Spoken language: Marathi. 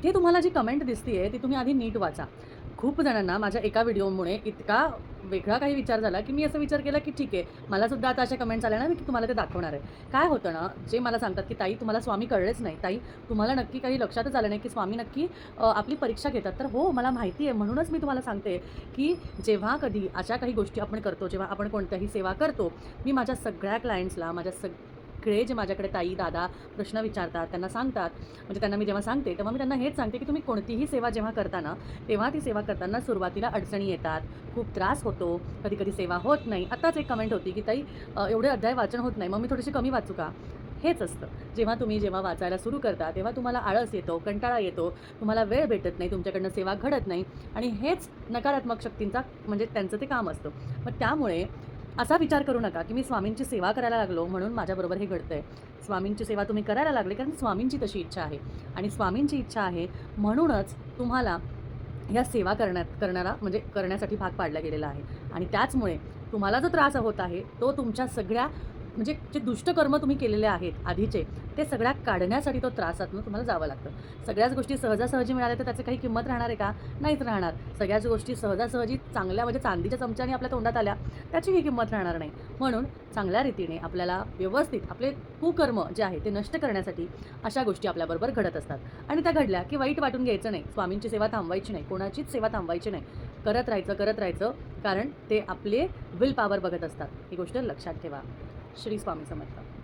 इथे तुम्हाला जी कमेंट दिसते ती तुम्ही आधी नीट वाचा. खूप जणांना माझ्या एका व्हिडिओमुळे इतका वेगळा काही विचार झाला की मी असं विचार केला की ठीक आहे मला सुद्धा आता अशा कमेंट्स आल्या ना मी तुम्हाला ते दाखवणार आहे. काय होतं ना जे मला सांगतात की ताई तुम्हाला स्वामी कळलेच नाही. ताई तुम्हाला नक्की काही लक्षातच आलं नाही की स्वामी नक्की आपली परीक्षा घेतात. तर हो मला माहिती आहे. म्हणूनच मी तुम्हाला सांगते की जेव्हा कधी अशा काही गोष्टी आपण करतो जेव्हा आपण कोणत्याही सेवा करतो मी माझ्या सगळ्या क्लायंट्सला माझ्या सग सगळे जे माझ्याकडे ताई दादा प्रश्न विचारतात त्यांना सांगतात. म्हणजे त्यांना मी जेव्हा सांगते तेव्हा मी त्यांना हेच सांगते की तुम्ही कोणतीही सेवा जेव्हा करताना तेव्हा ती सेवा करताना सुरुवातीला अडचणी येतात. खूप त्रास होतो. कधी कधी सेवा होत नाही. आत्ताच एक कमेंट होती की ताई एवढे अध्याय वाचन होत नाही मग मी थोडीशी कमी वाचू का? हेच असतं. जेव्हा तुम्ही जेव्हा वाचायला सुरू करता तेव्हा तुम्हाला आळस येतो कंटाळा येतो तुम्हाला वेळ भेटत नाही तुमच्याकडनं सेवा घडत नाही. आणि हेच नकारात्मक शक्तींचा म्हणजे त्यांचं ते काम असतं. मग त्यामुळे असा विचार करू नका की मी स्वामींची सेवा करायला लागलो म्हणून माझ्याबरोबर हे घडतंय. स्वामींची सेवा तुम्ही करायला लागले कारण स्वामींची तशी इच्छा आहे. आणि स्वामींची इच्छा आहे म्हणूनच तुम्हाला या सेवा करण्यात करणारा म्हणजे करण्यासाठी भाग पाडला गेलेला आहे. आणि त्याचमुळे तुम्हाला जो त्रास होत आहे तो तुमच्या सगळ्या म्हणजे जे दुष्टकर्म तुम्ही केलेले आहेत आधीचे ते सगळ्या काढण्यासाठी तो त्रासातून तुम्हाला जावं लागतं. सगळ्याच गोष्टी सहजासहजी मिळाल्या तर त्याची काही किंमत राहणार आहे का? नाहीच राहणार. सगळ्याच गोष्टी सहजासहजी चांगल्या म्हणजे चांदीच्या चमच्याने आपल्या तोंडात आल्या त्याचीही किंमत राहणार नाही. म्हणून चांगल्या रीतीने आपल्याला व्यवस्थित आपले कुकर्म जे आहे ते नष्ट करण्यासाठी अशा गोष्टी आपल्याबरोबर घडत असतात. आणि त्या घडल्या की वाईट वाटून घ्यायचं नाही. स्वामींची सेवा थांबवायची नाही. कोणाचीच सेवा थांबवायची नाही. करत राहायचं करत राहायचं कारण ते आपले विल पॉवर बघत असतात. ही गोष्ट लक्षात ठेवा. श्री स्वामी समर्थ.